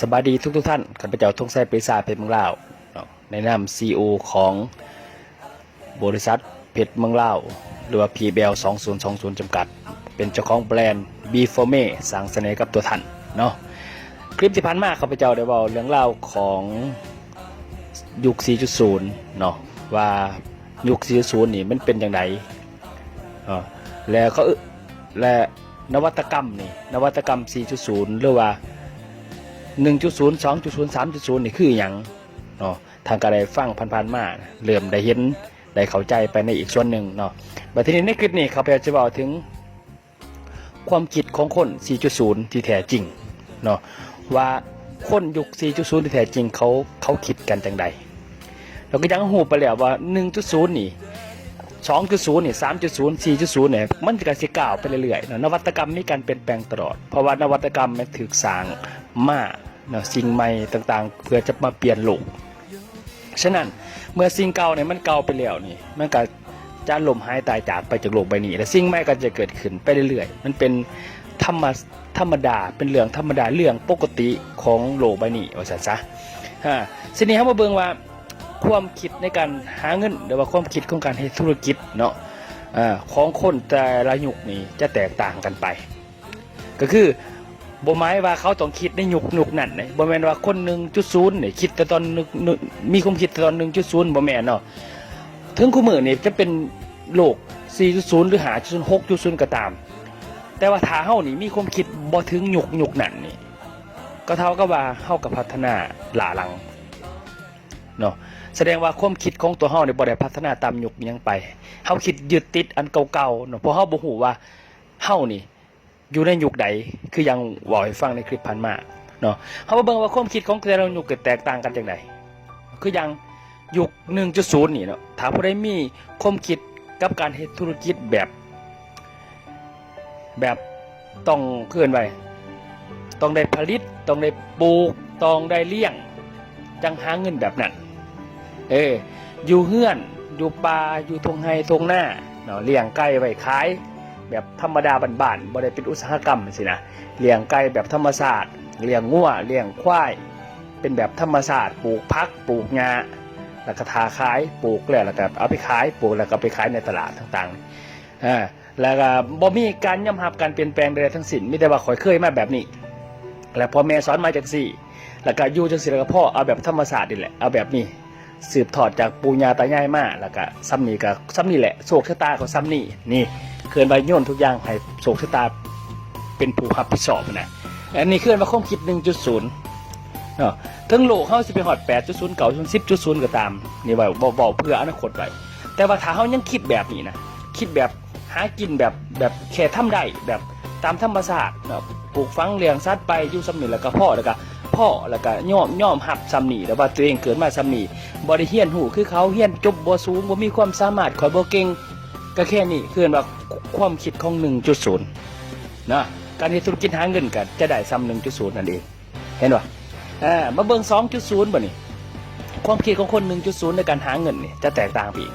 สบายดีทุกทุกท่านข้าพเจ้าทงไซเปซาเพชรเมืองลาวเนะในนามซีอของบริษัทเพชรเมืองลาวหรือว่า PBL 2020จำกัด เป็นเจ้าของแบรนด์ b f o r m e สร้างเสน่ห์กับตัวท่านเนาะคลิปที่ผ่านมาข้าพเจ้าได้เว้าเรื่องราของยุค 4.0 เนาะว่ายุค 4.0 นี่มันเป็นอย่างไรเนาแล้วก็และนวัตกรรมนี่นวัตกรรม 4.0 หรือว่า 1.0 2.0 3.0นี่คืออย่างเนาะทางการได้ฟังผ่านๆมาเริ่มได้เห็นได้เข้าใจไปในอีกส่วนหนึ่งเนาะบัดทีนี้ในคลิปนี้เขาพยายามจะบอกถึง ความคิดของคน 4.0 ที่แท้จริงเนาะว่าคนยุค 4.0 ที่แท้จริงเขาเขาคิดกันจังใดเราก็ยังหูไปแล้วว่า 1.0 นี่2.0นี่3.0 4.0เนี่ยมันจะสิก้าวไปเรื่อยๆเนาะนวัตกรรมมีการเปลี่ยนแปลงตลอด เพราะว่านวัตกรรมมันถูกสร้างมา เนาะสิ่งใหม่ต่างๆ เพื่อจะมาเปลี่ยนโลกฉะนั้นเมื่อสิ่งเก่าเนี่ยมันเก่าไปแล้วนี่มันก็จะล่มหายตายจากไปจากโลกใบนี้ และสิ่งใหม่ก็จะเกิดขึ้นไปเรื่อยๆ มันเป็นธรรมธรรมดาเป็นเรื่องธรรมดาเรื่องปกติของโลกใบนี้ว่าซั่นซะฮะทีนี้เฮามาเบิ่งว่าความคิดในการหาเงินหรือว่าความคิดของการให้ธุรกิจเนาะอาของคนแต่ละยุคนี่จะแตกต่างกันไป ก็คือ บ่หมายว่าเขาต้องคิดในยุคยุคนั้นนะบ่แม่นว่าคน1.0นี่คิดแต่ตอนนึกมีความคิดแต่ตอน1.0บ่แม่นเนาะถึงคู่มือนี่จะเป็นโลก 4.0 หรือ5.0 6.0 ก็ตาม แต่ว่าถ้าเฮานี่มีความคิดบ่ถึงยุคยุคนั้นนี่ก็เท่ากับว่าเฮากับพัฒนาหลาหลังเนาะแสดงว่าความคิดของตัวเฮาเนี่ยบ่ได้พัฒนาตามยุคยังไปเฮาคิดยึดติดอันเก่าๆเนาะเพราะเฮาบ่ฮู้ว่าเฮานี่ อยู่ในยุคใดคือยังเว้าให้ฟังในคลิปผ่านมาเนาะเฮามาเบิ่งว่าความคิดของแต่ละยุคเกิดแตกต่างกันจังไดคือยังยุค1.0นี่เนาะถ้าผู้ใดมีความคิดกับการเฮ็ดธุรกิจแบบ แบบต้องเคลื่อนไว้ต้องได้ผลิต ต้องได้ปลูก ต้องได้เลี้ยง จังหาเงินแบบนั้น เอออยู่เฮือน อยู่ป่าอยู่ทงไฮทงหน้าเนาะเลี้ยงไก่ไว้ขาย แบบธรรมดาบ้านๆบ่ได้เป็นอุตสาหกรรมสินะเลี้ยงไก่แบบธรรมชาสติเลี้ยงงัวเลี้ยงควาย เป็นแบบธรรมชาสติปลูกพักปลูกหญ้าแล้วก็ทาขายปลูกแล้วแล้วก็เอาไปขายปลูกแล้วก็ไปขายในตลาดต่างๆอ่าแล้วก็บ่มีการย่ำหับการเปลี่ยนแปลงใดๆทั้งสิ้นมีแต่ว่าข่อยเคยมาแบบนี้ แล้วพ่อแม่สอนมาจากสี่ แล้วก็อยู่จังสี่แล้วก็พ่อเอาแบบธรรมศาสตร์นี่แหละเอาแบบนี้สืบทอดจากปู่ย่าตายายมาแล้วก็ซ้ำนี่ก็ซ้ำนี่แหละโศกชะตาของซ้ำนี่นี่ เคลื่อนใบโยนทุกอย่างให้โศกชะตาเป็นผู้รับผิดชอบนะอันนี้เคลื่อนมาความคิด 1.0เนาะถึงโลกเขาสิไปฮอด8.0 9 10.0ก็ตามนี่ไว้บ่บอกเพื่ออนาคตไว้แต่ว่าถ้าเขายังคิดแบบนี้นะคิดแบบหากินแบบแบบแค่ทำได้แบบตามธรรมชาติเนาะปลูกฝังเลี้ยงสัตว์ไปอยู่สำนี่แล้วก็พ่อแล้วก็พ่อแล้วก็ย่อมย่อมหับซ้ำนี่แล้วว่าตัวเองเกิดมาซ้ำนี่บริเฮียนหูคือเขาเฮียนจบบ่สูงบ่มีความสามารถคอยบ่เก่ง ก็แค่นี้คือว่าความคิดของ 1.0นะการเฮ็ดธุรกิจหาเงินกันจะได้ซ้ำ1.0นั่นเอง เห็นป่ะอ่ามาเบิ่ง2.0บ่นี่ความคิดของคน1.0ในการหาเงินนี่จะแตกต่างไปอีก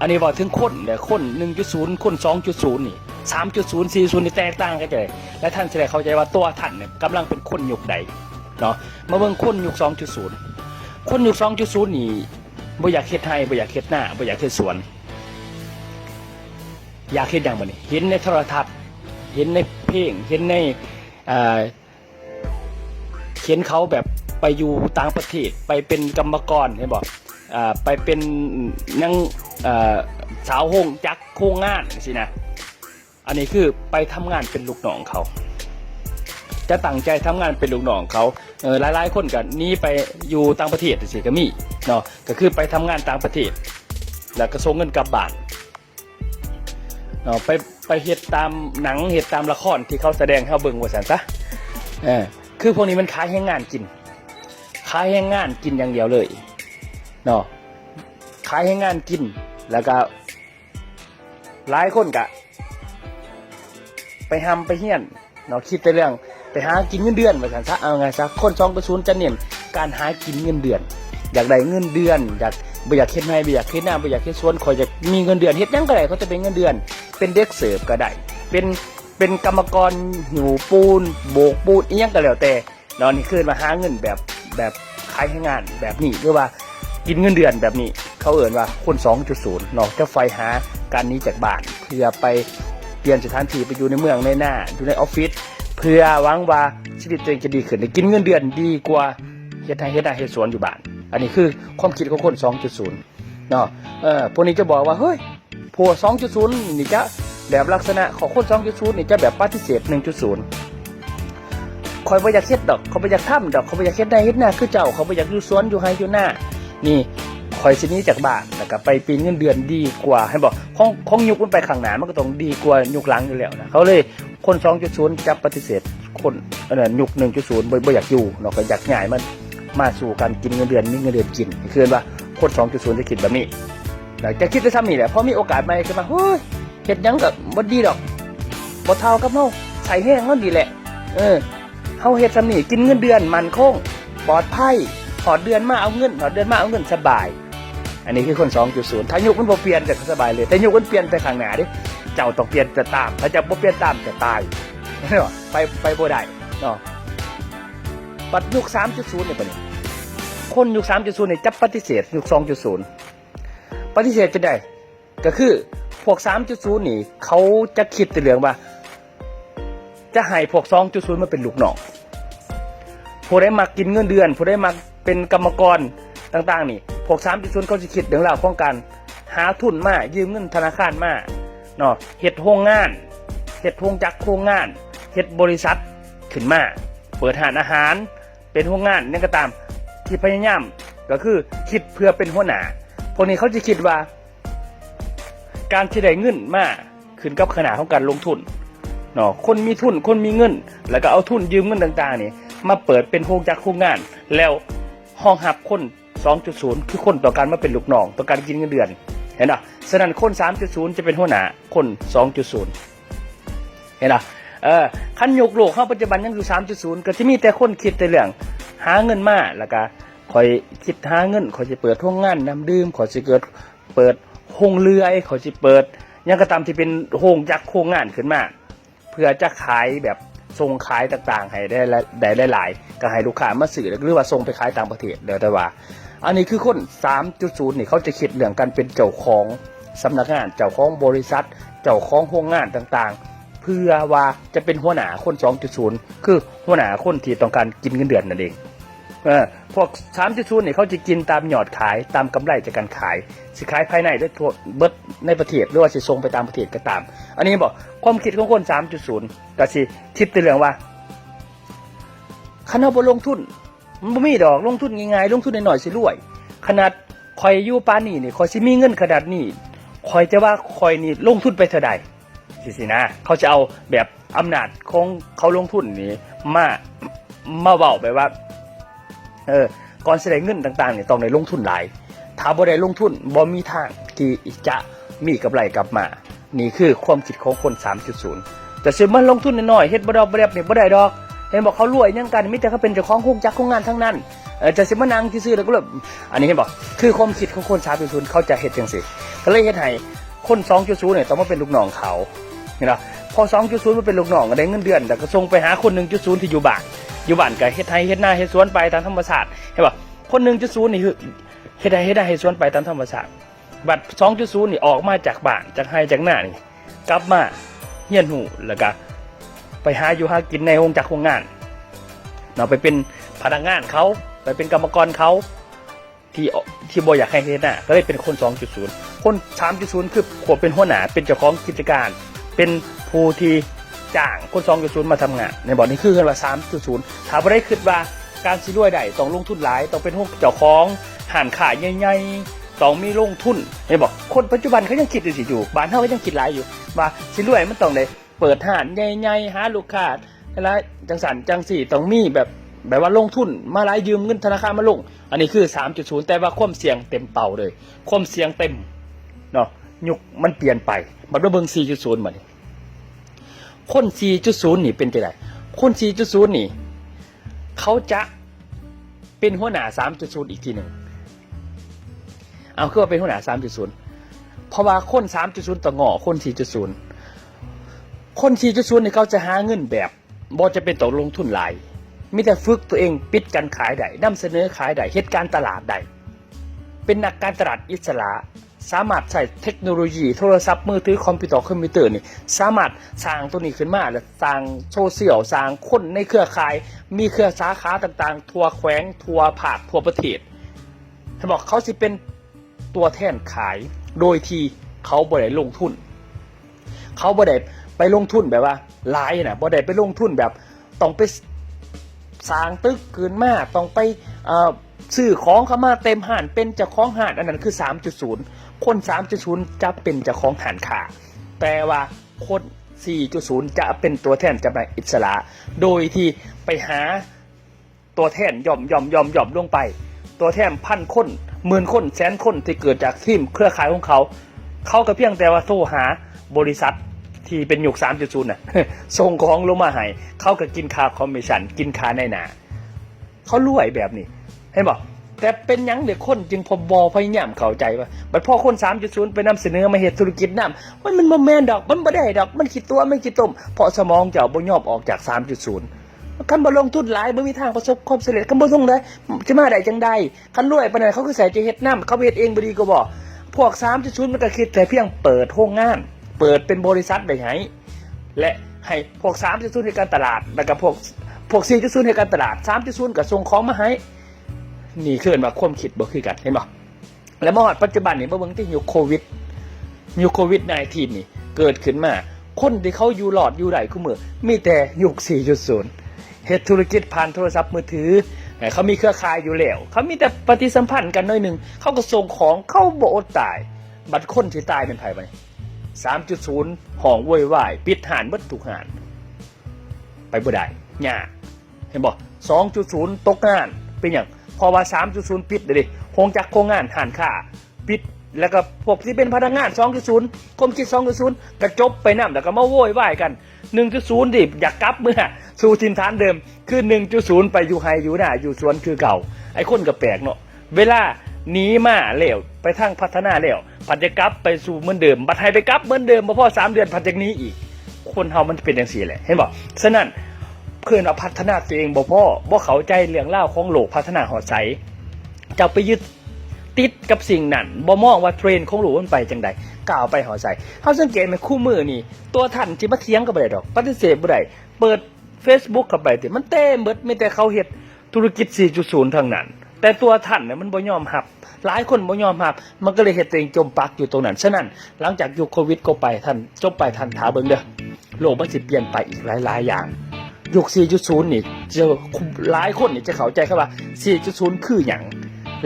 อันนี้บอกถึงคนแต่คน1.0คน2.0นี่3.0 4.0นี่แตกต่างกันเลยและท่านจะได้เข้าใจว่าตัวท่านเนี่ยกำลังเป็นคนยุคใดเนาะมาเบิ่งคนยุค2.0คนยุค2.0นี่บ่อยากเฮ็ดไร่บ่อยากเฮ็ดหน้าบ่อยากเฮ็ดสวน อยากเฮ็ดอย่างบ่นี่เห็นในโทรทัศน์ เห็นในเพลงเห็นในเห็นเขาแบบไปอยู่ต่างประเทศไปเป็นกรรมกรเห็นบ่อ่าไปเป็นนังสาวโฮงจักโครงงานสินะอันนี้คือไปทำงานเป็นลูกน้องเขา จะตั้งใจทำงานเป็นลูกน้องเขาเหลายๆ คนก็หนี้ไปอยู่ต่างประเทศสิก็มีเนาะก็คือไปทำงานต่างประเทศ แล้วก็ส่งเงินกลับบ้าน เนาะไปไปเฮ็ดตามหนังเฮ็ดตามละครที่เขาแสดงให้เราเบิ่งว่าซั่นซะเออคือพวกนี้มันขายแรงงานกินขายแรงงานกินอย่างเดียวเลยเนาะขายแรงงานกินแล้วก็หลายคนก็ไปทำไปเฮี้ยนเนาะคิดแต่เรื่องไปหากินเงินเดือนว่าซั่นซะเอาไงซะคนสองกระสุนจะเน้นการหากินเงินเดือน อยากได้เงินเดือนอยาก บ่อยากเฮ็ดไร่บ่อยากเฮ็ดน้าบ่อยากเฮ็ดสวนขอยอยากมีเงินเดือนเฮ็ดหยังก็ได้เขาจะเป็นเงินเดือน เป็นเด็กเสิร์ฟก็ได้ เป็นเป็นกรรมกรหิวปูน โบกปูนอีหยังก็แล้วแต่เนาะนี่คือมาหาเงินแบบแบบขายให้งานแบบนี้หรือว่ากินเงินเดือนแบบนี้ เขาเอ่นว่าคน 2.0นาะจะไฟหาการนี้จากบ้านเพื่อไปเปลี่ยนสถานที่ไปอยู่ในเมืองในหน้าอยู่ในออฟฟิศเพื่อหวังว่าชีวิตตัวเองจะดีขึ้นได้กินเงินเดือนดีกว่า ฮ็ดไร่เฮ็ดนาเฮ็ดสวนอยู่บ้าน อันนี้คือความคิดของคน 2.0เนาะเออพวกนี้จะบอกว่าเฮ้ยพวก2.0 นี่จะแบบลักษณะของคน 2.0 นี่จะแบบปฏิเสธ 1.0คอยบ่อยากเฮ็ดดอกเขาบ่อยากทำดอกเขาบ่อยากเฮ็ดได้เฮ็ดหน้าคือเจ้าเขาบ่อยากอยู่สวนอยู่ไฮอยู่หน้า นี่คอยสินี้จากบ้านแล้วก็ไปปีนเงินเดือนดีกว่า ให้บอกของของยุคมันไปข้างหน้ามันก็ต้องดีกว่ายุคหลังอยู่แล้วนะเขาเลยคน 2.0 จะปฏิเสธคนอันนั้นยุค1.0บ่บ่อยากอยู่เนาะก็อยากย้ายมัน มาสู่การกินเงินเดือนมีเงินเดือนกินคือว่าคน2.0จะคิดแบบนี้แล้วจะคิดจะทำนี่แหละพอมีโอกาสใหม่ขึ้นมาเฮ้ยเฮ็ดยังกับบ่ดีดอกบ่เท่ากับเฮาใส่แห้งเฮาดีแหละ เออเฮาเฮ็ดซำนี่กินเงินเดือนมันคงปลอดภัยถอดเดือนมาเอาเงินถอดเดือนมาเอาเงินสบาย อันนี้คือคน 2.0 ถ้ายุคมันบ่เปลี่ยนก็สบายเลย แต่ยุคมันเปลี่ยนไปข้างหน้าดิเจ้าต้องเปลี่ยนจะตาม ถ้าเจะบ่เปลี่ยนตามจะตายไปไปบ่ได้เนาะ ปัดยุค3.0นี่ปะเนี่คนยุค3.0นี่จะปฏิเสธยุค2.0ปฏิเสธจะได้ ก็คือพวก3.0นี่ เขาจะคิดแต่เรื่องว่า จะให้พวก2.0มาเป็นลูกน้องผู้ได้มากินเงินเดือนผู้ได้มาเป็นกรรมกรต่างๆ นี่พวก3.0เขาจะคิดเรื่องราวของการหาทุนมายืมเงินธนาคารมาเนาะเฮ็ดโรงงานเฮ็ดโรงจักรโรงงานเฮ็ดบริษัทขึ้นมา เปิดหานอาหาร เป็นโรงงานนี่นก็ตามที่พยายามก็คือคิดเพื่อเป็นหัวหน้าพวกนี้เขาจะคิดว่า การที่ได้เงินมาขึ้นกับขนาดของการลงทุนเนาะคนมีทุนคนมีเงิน แล้วก็เอาทุนยืมเงินต่างๆนี่มาเปิดเป็นโรงจักรโรงงาน แล้วห้องหับคน 2.0 คือคนต่อการมาเป็นลูกน้องต่อการกินเงินเดือนเห็นปะฉะนั้นคน 3.0 จะเป็นหัวหน้าคน 2.0 เห็นปะ เออขั้นยกโลกเข้าปัจจุบันยังอยู่3.0ก็จะมีแต่คนคิดแต่เรื่อง หาเงินมาแล้วก็คอยคิดหาเงินคอยจะเปิดโรงงานน้ำดื่มคอยจะเกิดเปิดโรงเรือคอยจะเปิดยังก็ตามที่เป็นโรงจักรโรงงานขึ้นมา เพื่อจะขายแบบส่งขายต่างๆ ให้ได้ได้หลายๆก็ให้ลูกค้ามาซื้อหรือว่าส่งไปขายต่างประเทศเดี๋ยวแต่ว่า อันนี้คือคน 3.0 นี่เขาจะคิดเรื่องการเป็นเจ้าของสำนักงาน เจ้าของบริษัท เจ้าของโรงงานต่างๆ เพื่อว่าจะเป็นหัวหน้าคน 2.0 คือหัวหน้าคนที่ต้องการกินเงินเดือนนั่นเองเออพวก3.0เนี่ยเขาจะกินตามยอดขายตามกำไรจากการขาย สิขายภายในด้วยทั่วเบิดในประเทศหรือว่าสิส่งไปตามประเทศก็ตาม อันนี้บอกความคิดของคน 3.0ก็สิคิดแต่เรื่องว่าคันเอาบ่ลงทุนมันบ่มีดอกลงทุนง่ายๆลงทุนหน่อยๆสิรวย ขนาดคอยอยู่ปานนี่นี่คอยสิมีเงินขนาดนี้คอยจะว่าคอยนี่ลงทุนไปเท่าใด สิสินะเขาจะเอาแบบอำนาจของเขาลงทุนนี่มามาเว้าไปว่าเออก่อนแสดงเงินต่างๆเนี่ยต้องได้ลงทุนหลายถ้าบ่ได้ลงทุนบ่มีทางที่จะมีกำไรกลับมานี่คือความคิดของคน 3.0 แต่สิมันลงทุนน้อยๆเฮ็ดบ่ดอกบ่แดบนี่บ่ได้ดอกเห็นบอกเขารวยยังกันมิแต่เขาเป็นเจ้าของโครงจักรโครงงานทั้งนั้นเออจะสิมานั่งที่ซื้อแล้วก็แบบอันนี้เห็นบอกคือความคิดของคน3.0เขาจะเฮ็ดจังซี่ก็เลยเฮ็ดให้คน 2.0เนี่ยต้องมาเป็นลูกน้องเขา เห็นบ่พอ2.0มาเป็นลูกน้องก็ได้เงินเดือนแต่ก็ส่งไปหาคน1.0ที่อยู่บ้านอยู่บ้านก็เฮ็ดไร่เฮ็ดนาเฮ็ดสวนไปตามธรรมชาติเห็นป่ะคนหนึ่งจุดศูนย์นี่คือเฮ็ดไร่เฮ็ดนาเฮ็ดสวนไปตามธรรมชาติบัตรสองจุดศูนย์นี่ออกมาจากบ้านจากไร่จากหน้านี่กลับมาเฮียนหูแล้วก็ไปหาอยู่หากินในโรงจักรโรงงานเนาะไปเป็นพนักงานเขาไปเป็นกรรมกรเขาที่ที่บ่อยากให้เฮ็ดน่ะก็เลยเป็นคน 2.0 คน 3.0 คือขวบเป็นหัวหน้าเป็นเจ้าของกิจการ เป็นผู้ที่จ้างคน2.0มาทำงาน ในบอกนี้คือกันว่า3.0ถามว่าได้คิดว่าการสิรวยได้ต้องลงทุนหลายต้องเป็นพวกเจ้าของห่านขายใหญ่ๆต้องมีลงทุนในบอกคนปัจจุบันเขายังคิดอยู่สิอยู่บ้านเฮาก็ยังคิดหลายอยู่ ว่าสิรวยมันต้องได้เปิดห้านใหญ่ๆหาลูกค้าแล้วจังสันจังสี่ต้องมีแบบแบบว่าลงทุนมาหลายยืมเงินธนาคารมาลง อันนี้คือ 3.0 แต่ว่าความเสี่ยงเต็มเป่าเลย ความเสี่ยงเต็มเนาะยุคมันเปลี่ยนไปบัดว่าเบิ่ง4.0เหมานี่ คน4.0นี่เป็นจังไดคน4.0นี่ เขาจะเป็นหัวหน้า3.0 อีกทีหนึ่งเอาคือว่าเป็นหัวหน้า3.0 เพราะว่าคน 3.0 ต่องอคน 4.0 คน 4.0นี่เขาจะหาเงินแบบบ่จะเป็นตกลงทุนหลายมีแต่ฝึกตัวเองปิดการขายได้นำเสนอขายได้เหตุการณ์ตลาดได้เป็นนักการตลาดอิสระ สามารถใช้เทคโนโลยีโทรศัพท์มือถือคอมพิวเตอร์คอมพิวเตอร์นี่สามารถสร้างตัวนี้ขึ้นมาและสร้างโซเชียลสร้างคนในเครือข่าย มีเครือสาขาต่างๆ ทั่วแขวงทั่วภาคทั่วประเทศเขาบอกเขาสิเป็นตัวแทนขายโดยที่เขาบ่ได้ลงทุน เขาบ่ได้ไปลงทุนแบบว่าลายนะบ่ได้ไปลงทุนแบบต้องไปสร้างตึกขึ้นมาต้องไปเอ่อ ซื้อของเข้ามาเต็มห่านเป็นเจ้าของห่านอันนั้นคือ 3.0 คน 3.0 จะเป็นเจ้าของห่านขาแต่ว่าคน 4.0 จะเป็นตัวแทนจำหน่ายอิสระ โดยที่ไปหาตัวแทนย่อมย่อมย่อมย่อมลงไป ตัวแทนพันคนหมื่นคนแสนคนที่เกิดจากทีมเครือข่ายของเขา เขาก็เพียงแต่ว่าโทรหาบริษัทที่เป็นยุค3.0น่ะส่งของลงมาให้เขาก็กินค่าคอมมิชชั่นกินค่าในหนาเขารวยแบบนี้ เห็นบอกแต่เป็นยังเด็กคนจึงพอบอพยายามเข้าใจว่าบัดพ่อคน 3.0 ไปนำเสนอมาเหตุธุรกิจนำมันมันบ่แม่นดอกมันบ่ได้ดอกมันคิดตัวมันคิดต้มเพราะสมองเจ้าบ่ยอมออกจาก 3.0คันบ่ลงทุนหลายบ่มีทางประสบความสำเร็จคันบ่ลงได้จะมาได้จังใดคันรวยปานนั้นเขาคือใส่ใจเฮ็ดน้ำเขาเฮ็ดเองบ่ดีก็บ่พวก 3.0 มันก็คิดแต่เพียงเปิดโรงงาน เปิดเป็นบริษัทได้ให้และให้พวก 3.0 ในการตลาดแล้วก็พวกพวก 4.0 ในการตลาด 3.0 ก็ส่งของมาให้ นี่คือว่าความคิดบ่คือกันเห็นบ่และเมื่อวานปัจจุบันนี่เมื่อเบิ่งที่ยุคโควิดยุคโควิด19นี่ เกิดขึ้นมา คนที่เขาอยู่หลอดอยู่ได้คู่มือ มีแต่ยุค4.0เฮ็ดธุรกิจผ่านโทรศัพท์มือถือเอ้ยเขามีเครือข่ายอยู่แล้ว เขามีแต่ปฏิสัมพันธ์กันน่อยหนึงเขาก็ส่งของเข้าบ่อดตาย บัดคนที่ตายเป็นไผบัดนี้3.0ห้องโวยวาย ปิดหานเบิดทุกหาน ไปบ่ได้ยากเห็นบ่2.0ตกงาน เป็นอย่าง พอว่า 3.0 ปิดเลยดิคงจากโครงงานหันค่าปิดแล้วก็พวกที่เป็นพนักงาน 2.0กรมคิด 2.0 กระจบไปน้ำแล้วก็มาโวยวายกัน 1.0 ดิอยากกลับเมื่อสู่ทินฐานเดิม คือ 1.0 ไปอยู่ไฮอยู่หน้าอยู่สวนคือเก่า ไอ้คนก็แปลกเนาะเวลาหนีมาแล้วไปทางพัฒนาแล้วพันจะกลับไปสู่เหมือนเดิม บัดให้ไปกลับเหมือนเดิมมาพอสามเดือนพันจากนี้อีก คนเฮามันเป็นอย่างสี่แหละ เห็นบ่ฉะนั้น เพื่อนเอาพัฒนาตัวเองบ่พ่อบ่เข้าใจเรื่องเล่าของโลกพัฒนาหอดใสเจ้าไปยึดติดกับสิ่งนั้นบ่มองว่าเทรนของโลกมันไปจังใดก้าวไปหอใสเฮาสังเกตไหมคู่มือนี่ ตัวท่านที่มาเถียงก็บ่ได้ดอก ปฏิเสธบ่ได้เปิด Facebook เข้าไปติมันเต็มเบิดมีแต่เขาเฮ็ดธุรกิจ 4.0ทั้งนั้น แต่ตัวท่านเนี่ยมันบ่ยอมรับ หลายคนบ่ยอมรับ มันก็เลยเฮ็ดตัวเองจมปักอยู่ตรงนั้น ฉะนั้น หลังจากยุคโควิดก็ไปท่านจบไปท่านถาเบิ่งเด้อโลกมันสิเปลี่ยนไปอีกหลาย ๆ อย่าง ยุค4.0นี่เจอหลายคนนี่จะเข้าใจครับว่า 4.0 คืออย่าง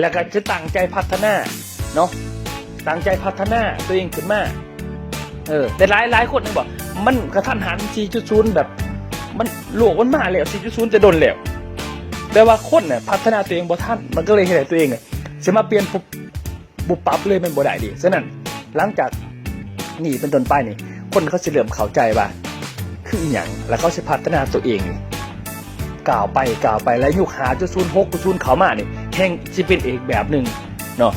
แล้วก็จะตั้งใจพัฒนาเนาะตั้งใจพัฒนาตัวเองขึ้นมาเออแต่หลายหลายคนนี่บอกมันกระทันหัน 4.0 แบบ มันโลกมันมาแล้ว 4.0 จะโดนแล้วแต่ว่าคนเนี่ยพัฒนาตัวเองบ่ทันมันก็เลยเห็นตัวเองเนี่ยจะมาเปลี่ยนปุ๊บบุบปั๊บเลยมันบ่ได้ดีฉะนั้นหลังจากนี่เป็นต้นไปนี่คนเขาจะเริ่มเข้าใจว่า คืออหย่างแล้วเขาจะพัฒนาตัวเองนี่ก่าวไปก่าวไปแล้วยุคหาจุดศูนย์หกจุดศูนย์เขามาเนี่ยแห่งจะเป็นอีกแบบหนึ่งเนาะ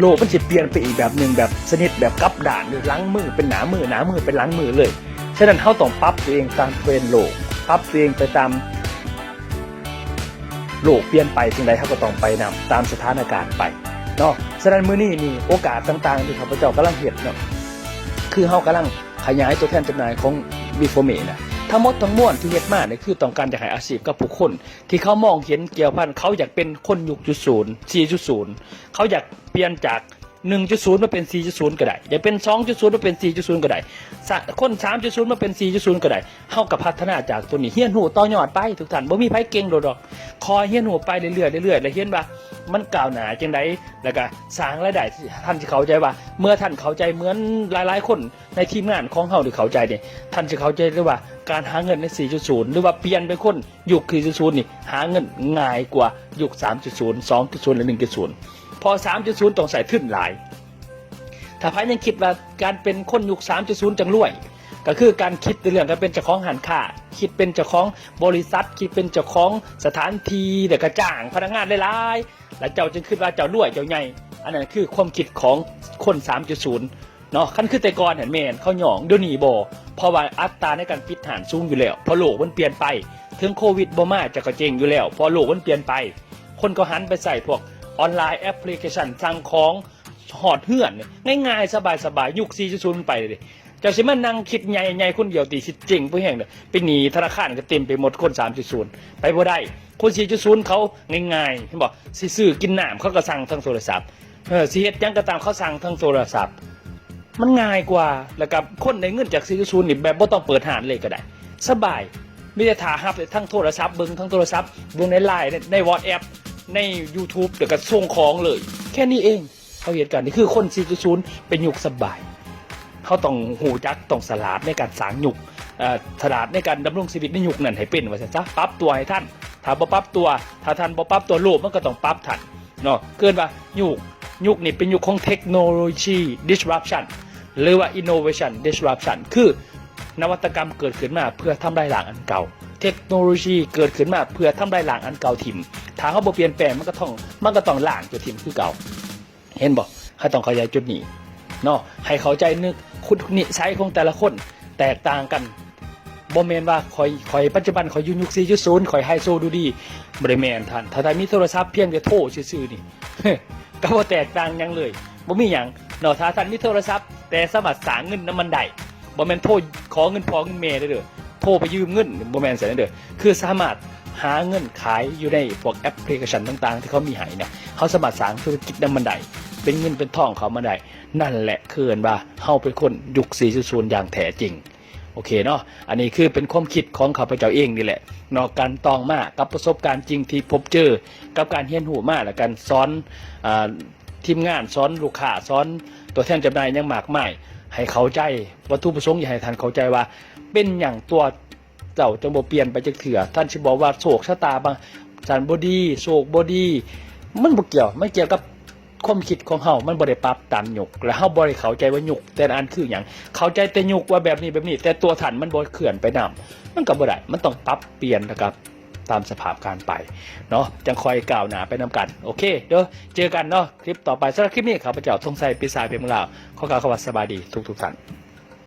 โลกมันจะเปลี่ยนไปอีกแบบหนึ่งแบบสนิทแบบกับด่านหรือล้างมือเป็นหนามือหนามือเป็นล้างมือเลยฉะนั้นเขาต้องปรับตัวเองตามเทรนโลกปรับตัวเองไปตามโลกเปลี่ยนไปสิ่งใดเขาก็ต้องไปนำตามสถานการณ์ไปเนาะฉะนั้นมื้อนี้นี่โอกาสต่างๆที่ข้าพเจ้ากำลังเห็นเนาะคือเฮากำลังขยายตัวแทนจำหน่ายของ บีโฟเมนะทั้งหมดทั้งมวลที่เฮ็ดมาเนี่ยคือต้องการจะให้อาชีพกับผู้คน ที่เขามองเห็นเกี่ยวพันเขาอยากเป็นคนยุคจุดศูนย์สี่จุดศูนย์เขาอยากเปลี่ยนจาก 1.0มาเป็น 4.0 ก็ได้อยากเป็น 2.0มาเป็น 4.0 ก็ได้สะคน3.0มาเป็น 4.0 ก็ได้เฮากับพัฒนาจากตัวนี้เฮียนหูต่อยอดไปทุกท่านบ่มีไผเก่งโดดอกคอยเฮียนหูไปเรื่อยๆเรื่อยๆแล้วเห็นว่ามันก้าวหนาจังไดแล้วก็สร้างรายได้ท่านสิเข้าใจว่า เมื่อท่านเข้าใจเหมือนหลายๆ คนในทีมงานของเฮาที่เข้าใจเนี่ยท่านจะเข้าใจเลยว่าการหาเงินใน 4.0 หรือว่าเปลี่ยนเป็นคนยุค 4.0 นี่หาเงินง่ายกว่ายุค 3.0 2.0 และ 1.0 อ 3.0 ต้องใส่ทึ่นหลาย ถ้าพายยังคิดว่าการเป็นคนยุค 3.0 จังรวย ก็คือการคิดในเรื่องการเป็นเจ้าของหันค่า คิดเป็นเจ้าของบริษัท คิดเป็นเจ้าของสถานที่เด็กกระจ้างพนักงานหลายๆแล้วเจ้าจึงคิดว่าเจ้ารวยเจ้าใหญ่อันนั้นคือความคิดของคน 3.0เนาะขั้นคือแต่ก่อนเห็นแมนเขาหยองเดี๋ยวนี้บเพราะว่าอัตราในการปิดฐานสูงอยู่แล้วเพราะโลกมันเปลี่ยนไปถึงโควิดบ่มาจะก็เจงอยู่แล้วพอโลกมันเปลี่ยนไป คนก็หันไปใส่พวก ออนไลน์แอปพลิเคชันสั่งของหอดเหือนเนี่ยง่ายๆ สบายๆ ยุค4.0ไปเลยเจ้าสิมานั่งคิดใหญ่ๆคนเดียวตีสิเจ๋งผู้แห่งเนี่ยไปหนีธนาคารก็เต็มไปหมดคน3.0ไปบ่ได้คน4.0เขาง่ายๆเห็นบอกสิซื้อกินน้ำเขาก็สั่งทางโทรศัพท์เออสิเฮ็ดยังก็ตามเขาสั่งทางโทรศัพท์ มันง่ายกว่าแล้วกับคนในเงินจาก4.0นี่แบบบ่ต้องเปิดหานเลยก็ได้ สบายไมแต่ได้ถาฮับเลยทั้งโทรศัพท์เบิ่งทั้งโทรศัพท์เบิ่งในไลน์ในวอทแอป ใน YouTube เดี๋ยวก็ส่งของเลย แค่นี้เองเขาเหตุการณ์นี่คือคน4.0เป็นยุคสบาย เขาต้องหูจักต้องสลาดในการสางยุคสลาดในการดำรงชีวิตในยุคนั้นให้เป็นว่าซั่นซะปรับตัวให้ท่าน ถ้าบ่ปรับตัว ถ้าท่านบ่ปรับตัวโลกมันก็ต้องปรับท่านเนาะเกินว่ายุคยุคนี้เป็นยุคของเทคโนโลยี disruption หรือว่า innovation disruption คือนวัตกรรมเกิดขึ้นมาเพื่อทำลายล้างอันเก่า ทคโนโลยีเกิดขึ้นมาเพื่อทำลายล้างอันเก่าถิ่มถ้าเขาบ่เปลี่ยนแปลงมันก็ต้องมันก็ต้องล้างจุดถิ่มคือเก่า เห็นบอกเขาต้องเข้าใจจุดนี้เนาะให้เข้าใจนึกคุณนิสัยของแต่ละคนแตกต่างกันบ่แมนว่าคอยคอยปัจจุบันคอยยุคยุค4.0คอยไฮโซดูดีบ่ได้แมนท่านถ้าได้มีโทรศัพท์เพียงแต่โทรซื่อๆนี่ก็บ่แตกต่างหยังเลยบ่มีหยังเนาะถ้าท่านมีโทรศัพท์ แต่สามารถสางเงินน้ำมันได้บ่แม่นโทรขอเงินพอเงินเมได้เด้อ ทรไปยืมเงินบแม่นเสียเด้อคือสามารถหาเงินขายอยู่ในพวกแอปพลิเคชันต่างๆ ที่เขามีให้เนี่ยเขาสามารถสร้างธุรกิจน้ำมันได้เป็นเงินเป็นทองเขามาได้นั่นแหละคืออันว่าเฮาเป็นคนยุค4.0อย่างแท้จริงโอเคเนาะ อันนี้คือเป็นความคิดของข้าพเจ้าเองนี่แหละเนอกการตองมากับประสบการณ์จริงที่พบเจอ กับการเรียนหูมาและการสอนอทีมงานสอนลูกค้าสอน ตัวแทนจำหน่ายยังมากมายให้เข้าใจวัตถุประสงค์อย่าให้ท่านเข้าใจว่า เป็นอย่างตัวเจ้าจังบ่เปลี่ยนไปจากเถื่อท่านสิบอกว่าโศกชะตาบางสันบดีโศกบดี มันบ่เกี่ยวไม่เกี่ยวกับความคิดของเฮามันบ่ได้ปรับตามยุคและเฮาบ่ได้เข้าใจว่ายุคแต่อันคือหยังเข้าใจแต่ยุคว่าแบบนี้แบบนี้ แต่ตัวถันมันบ่เคลื่อนไปนำมันก็บ่ได้มันต้องปรับเปลี่ยนนะครับ ตามสภาพการไปเนาะจังคอยกล่าวหนาไปนำกัน โอเค เด้อเจอกันเนาะคลิปต่อไปสำหรับคลิปนี้ข้าพเจ้าทงไสปีศาจเป็นเมืองลาวขอกล่าวคำว่าสบายดีทุกทุกท่าน